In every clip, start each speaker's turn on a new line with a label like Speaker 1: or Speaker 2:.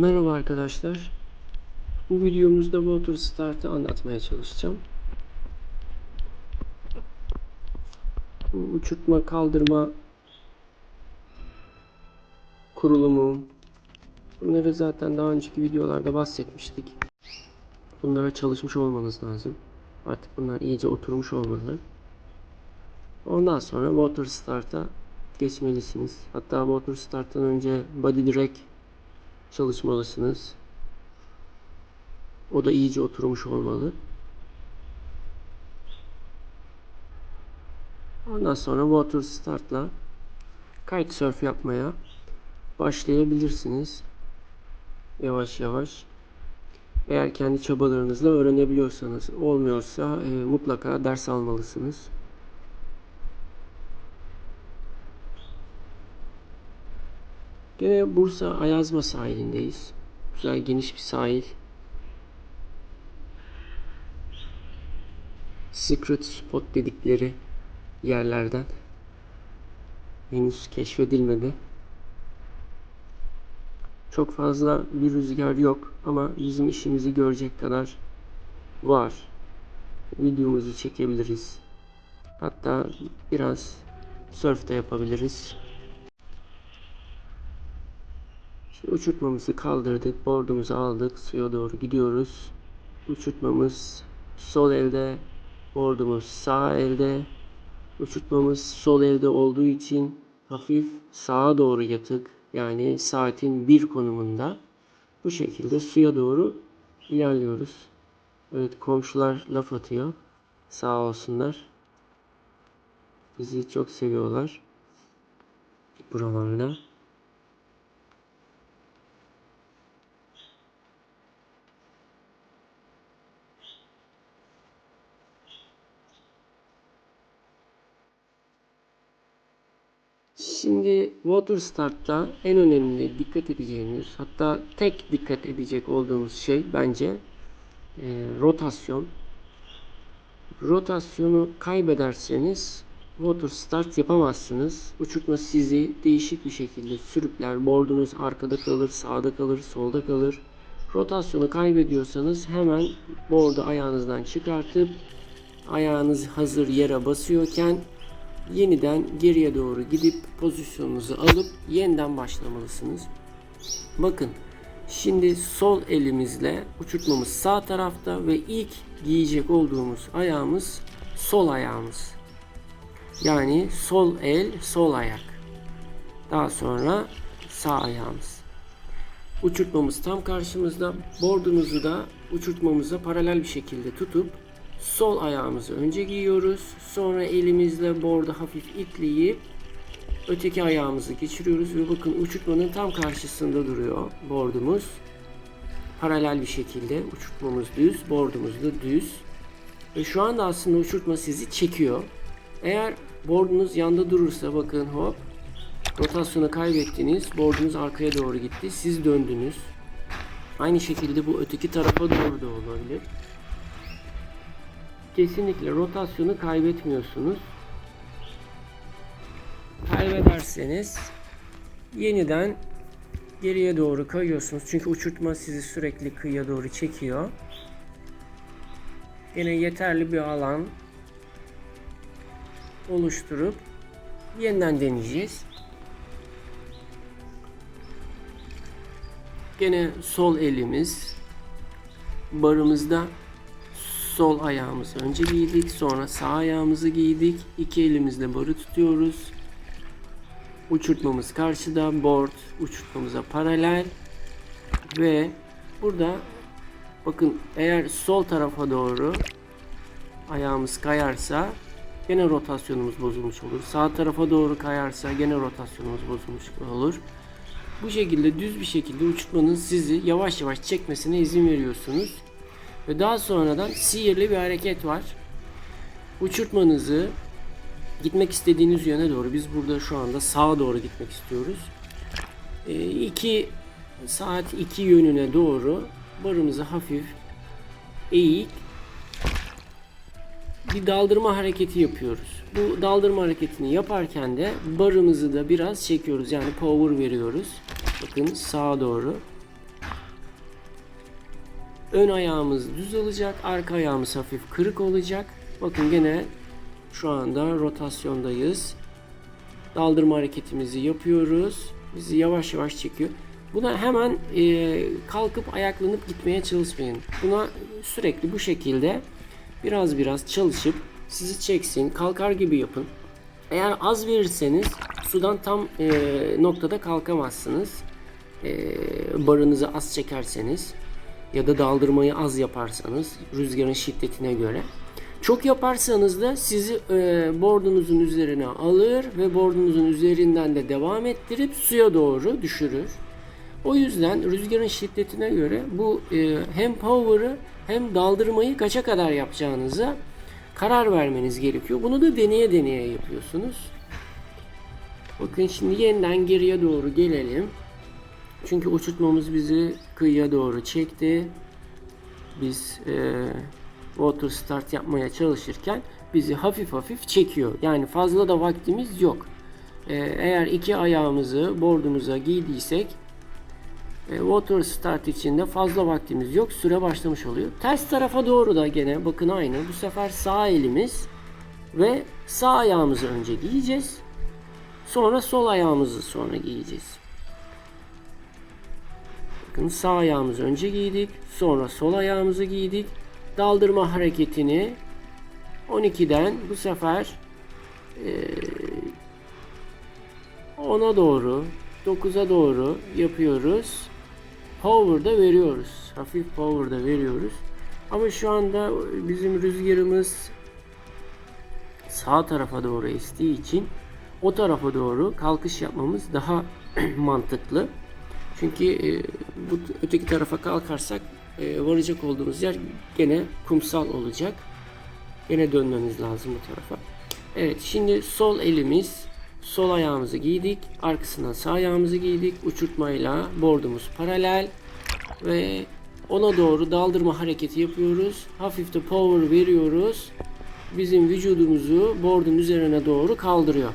Speaker 1: Merhaba arkadaşlar. Bu videomuzda Water Start'ı anlatmaya çalışacağım. Bu uçurtma kaldırma kurulumu bunları zaten daha önceki videolarda bahsetmiştik. Bunlara çalışmış olmanız lazım. Artık bunlar iyice oturmuş olmalı. Ondan sonra Water Start'a geçmelisiniz. Hatta Water Start'tan önce Body Direct çalışmalısınız. O da iyice oturmuş olmalı. Ondan sonra Water Start'la kitesurf yapmaya başlayabilirsiniz. Yavaş yavaş. Eğer kendi çabalarınızla öğrenebiliyorsanız, olmuyorsa e, mutlaka ders almalısınız. Gene Bursa Ayazma sahilindeyiz. Güzel geniş bir sahil. Secret spot dedikleri yerlerden henüz keşfedilmedi. Çok fazla bir rüzgar yok ama bizim işimizi görecek kadar var. Videomuzu çekebiliriz. Hatta biraz surf de yapabiliriz. Şimdi uçurtmamızı kaldırdık, boardumuzu aldık, suya doğru gidiyoruz. Uçurtmamız sol elde, boardumuz sağ elde. Uçurtmamız sol elde olduğu için hafif sağa doğru yatık. Yani saatin bir konumunda. Bu şekilde suya doğru ilerliyoruz. Evet komşular laf atıyor. Sağ olsunlar. Bizi çok seviyorlar. Buralarda. Şimdi Water Start'ta en önemli dikkat edeceğimiz hatta tek dikkat edecek olduğumuz şey bence e, rotasyon. Rotasyonu kaybederseniz Water Start yapamazsınız. Uçurtma sizi değişik bir şekilde sürükler. Boardunuz arkada kalır, sağda kalır, solda kalır. Rotasyonu kaybediyorsanız hemen board'u ayağınızdan çıkartıp ayağınız hazır yere basıyorken yeniden geriye doğru gidip pozisyonunuzu alıp yeniden başlamalısınız. Bakın şimdi sol elimizle uçurtmamız sağ tarafta ve ilk giyecek olduğumuz ayağımız sol ayağımız. Yani sol el, sol ayak. Daha sonra sağ ayağımız. Uçurtmamız tam karşımızda. Bordumuzu da uçurtmamıza paralel bir şekilde tutup sol ayağımızı önce giyiyoruz. Sonra elimizle bordu hafif itleyip öteki ayağımızı geçiriyoruz ve bakın uçurtmanın tam karşısında duruyor bordumuz. Paralel bir şekilde uçurtmamız düz, bordumuz da düz. Ve şu anda aslında uçurtma sizi çekiyor. Eğer bordunuz yanda durursa bakın hop rotasyonu kaybettiniz. Bordunuz arkaya doğru gitti. Siz döndünüz. Aynı şekilde bu öteki tarafa doğru da olabilir kesinlikle rotasyonu kaybetmiyorsunuz. Kaybederseniz yeniden geriye doğru kayıyorsunuz. Çünkü uçurtma sizi sürekli kıyıya doğru çekiyor. Yine yeterli bir alan oluşturup yeniden deneyeceğiz. Gene sol elimiz barımızda sol ayağımızı önce giydik sonra sağ ayağımızı giydik. İki elimizle barı tutuyoruz. Uçurtmamız karşıda board uçurtmamıza paralel. Ve burada bakın eğer sol tarafa doğru ayağımız kayarsa gene rotasyonumuz bozulmuş olur. Sağ tarafa doğru kayarsa gene rotasyonumuz bozulmuş olur. Bu şekilde düz bir şekilde uçurtmanın sizi yavaş yavaş çekmesine izin veriyorsunuz ve daha sonradan sihirli bir hareket var. Uçurtmanızı gitmek istediğiniz yöne doğru. Biz burada şu anda sağa doğru gitmek istiyoruz. 2 saat 2 yönüne doğru barımızı hafif eğik bir daldırma hareketi yapıyoruz. Bu daldırma hareketini yaparken de barımızı da biraz çekiyoruz. Yani power veriyoruz. Bakın sağa doğru. Ön ayağımız düz olacak, arka ayağımız hafif kırık olacak. Bakın gene şu anda rotasyondayız. Daldırma hareketimizi yapıyoruz. Bizi yavaş yavaş çekiyor. Buna hemen e, kalkıp ayaklanıp gitmeye çalışmayın. Buna sürekli bu şekilde biraz biraz çalışıp sizi çeksin, kalkar gibi yapın. Eğer az verirseniz sudan tam e, noktada kalkamazsınız. E, barınızı az çekerseniz ya da daldırmayı az yaparsanız rüzgarın şiddetine göre. Çok yaparsanız da sizi e, bordunuzun üzerine alır ve bordunuzun üzerinden de devam ettirip suya doğru düşürür. O yüzden rüzgarın şiddetine göre bu e, hem power'ı hem daldırmayı kaça kadar yapacağınıza karar vermeniz gerekiyor. Bunu da deneye deneye yapıyorsunuz. Bakın şimdi yeniden geriye doğru gelelim. Çünkü uçurtmamız bizi kıyıya doğru çekti. Biz e, water start yapmaya çalışırken bizi hafif hafif çekiyor. Yani fazla da vaktimiz yok. E, eğer iki ayağımızı bordumuza giydiysek e, water start içinde fazla vaktimiz yok. Süre başlamış oluyor. Ters tarafa doğru da gene bakın aynı. Bu sefer sağ elimiz ve sağ ayağımızı önce giyeceğiz. Sonra sol ayağımızı sonra giyeceğiz. Bakın sağ ayağımızı önce giydik. Sonra sol ayağımızı giydik. Daldırma hareketini 12'den bu sefer eee 10'a doğru 9'a doğru yapıyoruz. Power da veriyoruz. Hafif power da veriyoruz. Ama şu anda bizim rüzgarımız sağ tarafa doğru estiği için o tarafa doğru kalkış yapmamız daha mantıklı. Çünkü e, bu öteki tarafa kalkarsak e, varacak olduğumuz yer gene kumsal olacak. Gene dönmemiz lazım bu tarafa. Evet şimdi sol elimiz sol ayağımızı giydik. Arkasından sağ ayağımızı giydik. Uçurtmayla bordumuz paralel ve ona doğru daldırma hareketi yapıyoruz. Hafif de power veriyoruz. Bizim vücudumuzu bordun üzerine doğru kaldırıyor.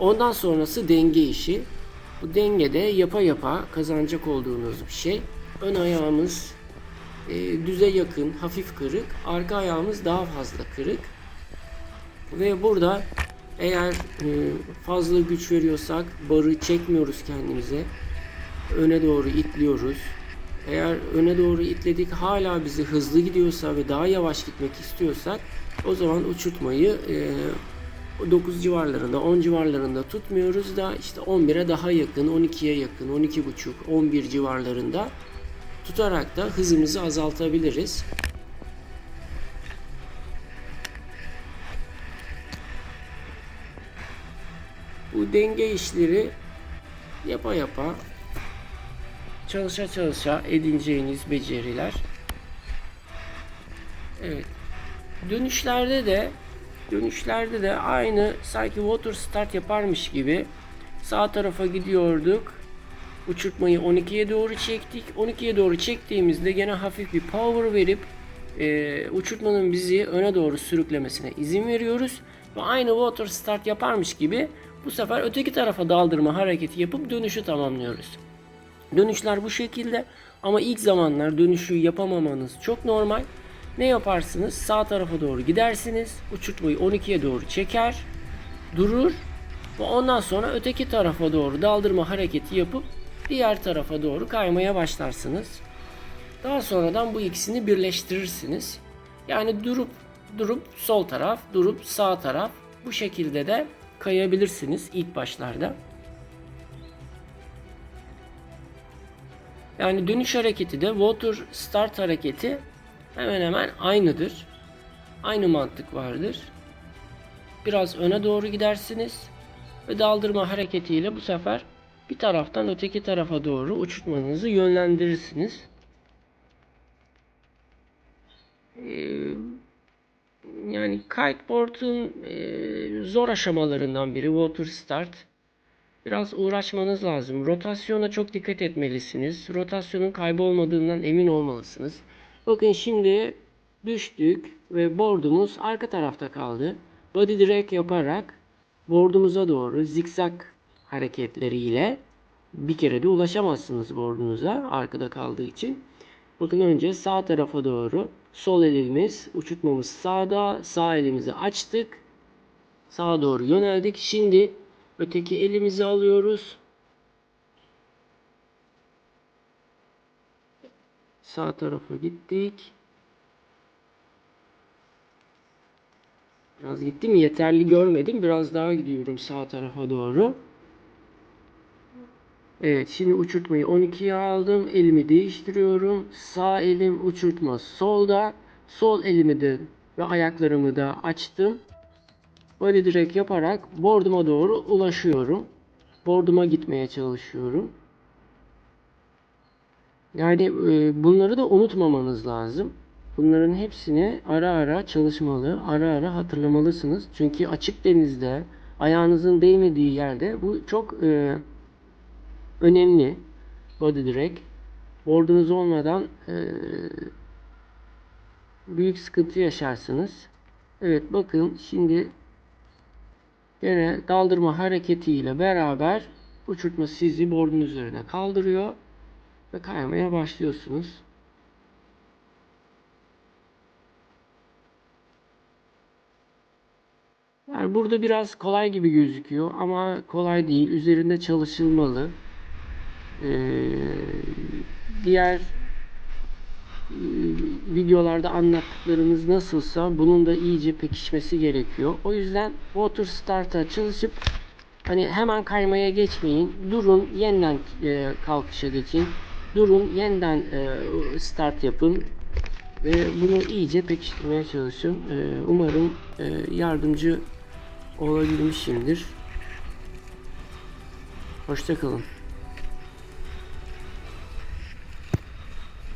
Speaker 1: Ondan sonrası denge işi. Bu dengede yapa yapa kazanacak olduğunuz bir şey. Ön ayağımız e, düze yakın, hafif kırık. Arka ayağımız daha fazla kırık. Ve burada eğer e, fazla güç veriyorsak barı çekmiyoruz kendimize. Öne doğru itliyoruz. Eğer öne doğru itledik hala bizi hızlı gidiyorsa ve daha yavaş gitmek istiyorsak o zaman uçurtmayı e, 9 civarlarında 10 civarlarında tutmuyoruz da işte 11'e daha yakın 12'ye yakın 12.5 11 civarlarında tutarak da hızımızı azaltabiliriz. Bu denge işleri yapa yapa çalışa çalışa edineceğiniz beceriler. Evet. Dönüşlerde de dönüşlerde de aynı sanki water start yaparmış gibi sağ tarafa gidiyorduk. Uçurtmayı 12'ye doğru çektik. 12'ye doğru çektiğimizde gene hafif bir power verip e, uçurtmanın bizi öne doğru sürüklemesine izin veriyoruz. Ve aynı water start yaparmış gibi bu sefer öteki tarafa daldırma hareketi yapıp dönüşü tamamlıyoruz. Dönüşler bu şekilde ama ilk zamanlar dönüşü yapamamanız çok normal. Ne yaparsınız? Sağ tarafa doğru gidersiniz. Uçurtmayı 12'ye doğru çeker. Durur. Ve ondan sonra öteki tarafa doğru daldırma hareketi yapıp diğer tarafa doğru kaymaya başlarsınız. Daha sonradan bu ikisini birleştirirsiniz. Yani durup durup sol taraf, durup sağ taraf bu şekilde de kayabilirsiniz ilk başlarda. Yani dönüş hareketi de water start hareketi hemen hemen aynıdır. Aynı mantık vardır. Biraz öne doğru gidersiniz ve daldırma hareketiyle bu sefer bir taraftan öteki tarafa doğru uçurtmanızı yönlendirirsiniz. Ee, yani kiteboard'un e, zor aşamalarından biri water start. Biraz uğraşmanız lazım. Rotasyona çok dikkat etmelisiniz. Rotasyonun kaybolmadığından emin olmalısınız. Bakın şimdi düştük ve boardumuz arka tarafta kaldı. Body drag yaparak boardumuza doğru zikzak hareketleriyle bir kere de ulaşamazsınız boardunuza arkada kaldığı için. Bakın önce sağ tarafa doğru. Sol elimiz, uçurtmamız sağda. Sağ elimizi açtık. Sağa doğru yöneldik. Şimdi öteki elimizi alıyoruz. Sağ tarafa gittik. Biraz gittim yeterli görmedim. Biraz daha gidiyorum sağ tarafa doğru. Evet şimdi uçurtmayı 12'ye aldım. Elimi değiştiriyorum. Sağ elim uçurtma solda. Sol elimi de ve ayaklarımı da açtım. Body direkt yaparak boarduma doğru ulaşıyorum. Boarduma gitmeye çalışıyorum. Yani e, bunları da unutmamanız lazım. Bunların hepsini ara ara çalışmalı, ara ara hatırlamalısınız. Çünkü açık denizde ayağınızın değmediği yerde bu çok e, önemli. Body direct. Boardunuz olmadan e, büyük sıkıntı yaşarsınız. Evet bakın şimdi Yine daldırma hareketiyle beraber uçurtma sizi boardun üzerine kaldırıyor ve kaymaya başlıyorsunuz. Yani burada biraz kolay gibi gözüküyor ama kolay değil. Üzerinde çalışılmalı. Ee, diğer e, videolarda anlattıklarımız nasılsa bunun da iyice pekişmesi gerekiyor. O yüzden Water Start'a çalışıp hani hemen kaymaya geçmeyin. Durun, yeniden e, kalkışa geçin. Durun, yeniden e, start yapın ve bunu iyice pekiştirmeye çalışın. E, umarım e, yardımcı olabilmişimdir. Hoşçakalın.